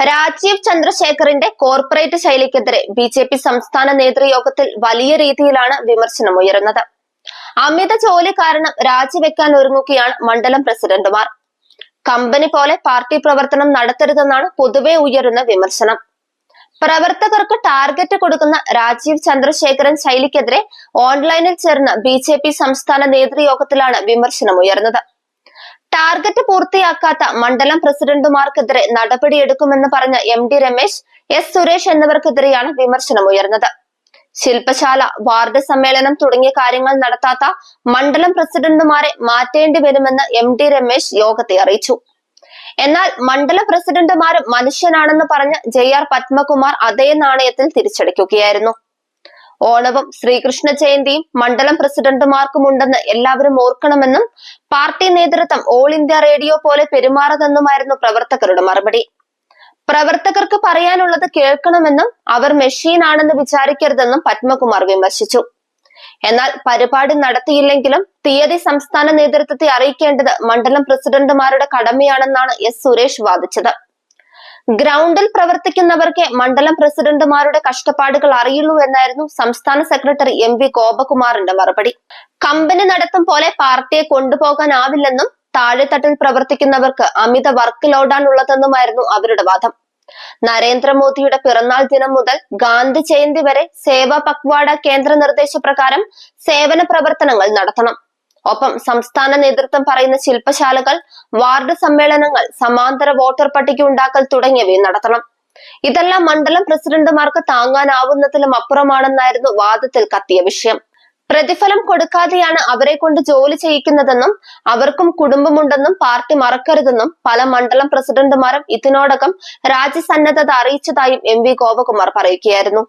രാജീവ് ചന്ദ്രശേഖറിന്റെ കോർപ്പറേറ്റ് ശൈലിക്കെതിരെ B J P സംസ്ഥാന നേതൃയോഗത്തിൽ വലിയ രീതിയിലാണ് വിമർശനം വിമർശനമുയരുന്നത് അമിത ജോലി കാരണം രാജിവെക്കാൻ ഒരുങ്ങുകയാണ് മണ്ഡലം പ്രസിഡന്റുമാർ. കമ്പനി പോലെ പാർട്ടി പ്രവർത്തനം നടത്തരുതെന്നാണ് പൊതുവെ ഉയരുന്ന വിമർശനം. പ്രവർത്തകർക്ക് ടാർഗറ്റ് കൊടുക്കുന്ന രാജീവ് ചന്ദ്രശേഖരൻ ശൈലിക്കെതിരെ ഓൺലൈനിൽ ചേർന്ന ബി സംസ്ഥാന നേതൃയോഗത്തിലാണ് വിമർശനമുയർന്നത് ടാർഗറ്റ് പൂർത്തിയാക്കാത്ത മണ്ഡലം പ്രസിഡന്റുമാർക്കെതിരെ നടപടിയെടുക്കുമെന്ന് പറഞ്ഞ M D Ramesh S Suresh എന്നിവർക്കെതിരെയാണ് വിമർശനം ഉയർന്നത്. ശില്പശാല വാർഡ് സമ്മേളനം തുടങ്ങിയ കാര്യങ്ങൾ നടത്താത്ത മണ്ഡലം പ്രസിഡന്റുമാരെ മാറ്റേണ്ടി വരുമെന്ന് എം ഡി രമേശ് യോഗത്തെ അറിയിച്ചു. എന്നാൽ മണ്ഡല പ്രസിഡന്റുമാരും മനുഷ്യനാണെന്ന് പറഞ്ഞ് ജെ ആർ പത്മകുമാർ അതേ നാണയത്തിൽ തിരിച്ചടിക്കുകയായിരുന്നു ഓണവും ശ്രീകൃഷ്ണ ജയന്തിയും മണ്ഡലം പ്രസിഡന്റുമാർക്കുമുണ്ടെന്ന് എല്ലാവരും ഓർക്കണമെന്നും പാർട്ടി നേതൃത്വം ഓൾ ഇന്ത്യ റേഡിയോ പോലെ പെരുമാറതെന്നുമായിരുന്നു പ്രവർത്തകരുടെ മറുപടി. പ്രവർത്തകർക്ക് പറയാനുള്ളത് കേൾക്കണമെന്നും അവർ മെഷീൻ ആണെന്ന് വിചാരിക്കരുതെന്നും പത്മകുമാർ വിമർശിച്ചു. എന്നാൽ പരിപാടി നടത്തിയില്ലെങ്കിലും തീയതി സംസ്ഥാന നേതൃത്വത്തെ അറിയിക്കേണ്ടത് മണ്ഡലം പ്രസിഡന്റുമാരുടെ കടമയാണെന്നാണ് എസ് സുരേഷ് വാദിച്ചത്. ഗ്രൗണ്ടിൽ പ്രവർത്തിക്കുന്നവർക്ക് മണ്ഡലം പ്രസിഡന്റുമാരുടെ കഷ്ടപ്പാടുകൾ അറിയുള്ളൂ എന്നായിരുന്നു സംസ്ഥാന സെക്രട്ടറി എം വി ഗോപകുമാറിന്റെ മറുപടി. കമ്പനി നടത്തും പോലെ പാർട്ടിയെ കൊണ്ടുപോകാനാവില്ലെന്നും താഴെത്തട്ടിൽ പ്രവർത്തിക്കുന്നവർക്ക് അമിത വർക്ക് ലോഡാണുള്ളതെന്നുമായിരുന്നു അവരുടെ വാദം. നരേന്ദ്രമോദിയുടെ പിറന്നാൾ ദിനം മുതൽ ഗാന്ധി ജയന്തി വരെ സേവാ പക്വാഡ കേന്ദ്ര നിർദ്ദേശപ്രകാരം സേവന പ്രവർത്തനങ്ങൾ നടത്തണം. ഒപ്പം സംസ്ഥാന നേതൃത്വം പറയുന്ന ശില്പശാലകൾ വാർഡ് സമ്മേളനങ്ങൾ സമാന്തര വോട്ടർ പട്ടിക ഉണ്ടാക്കൽ തുടങ്ങിയവയും നടത്തണം. ഇതെല്ലാം മണ്ഡലം പ്രസിഡന്റുമാർക്ക് താങ്ങാനാവുന്നതിലും അപ്പുറമാണെന്നായിരുന്നു വാദത്തിൽ കത്തിയ വിഷയം. പ്രതിഫലം കൊടുക്കാതെയാണ് അവരെ കൊണ്ട് ജോലി ചെയ്യിക്കുന്നതെന്നും അവർക്കും കുടുംബമുണ്ടെന്നും പാർട്ടി മറക്കരുതെന്നും പല മണ്ഡലം പ്രസിഡന്റുമാരും ഇതിനോടകം രാജ്യസന്നദ്ധത അറിയിച്ചതായും എം വി ഗോപകുമാർ പറയുകയായിരുന്നു.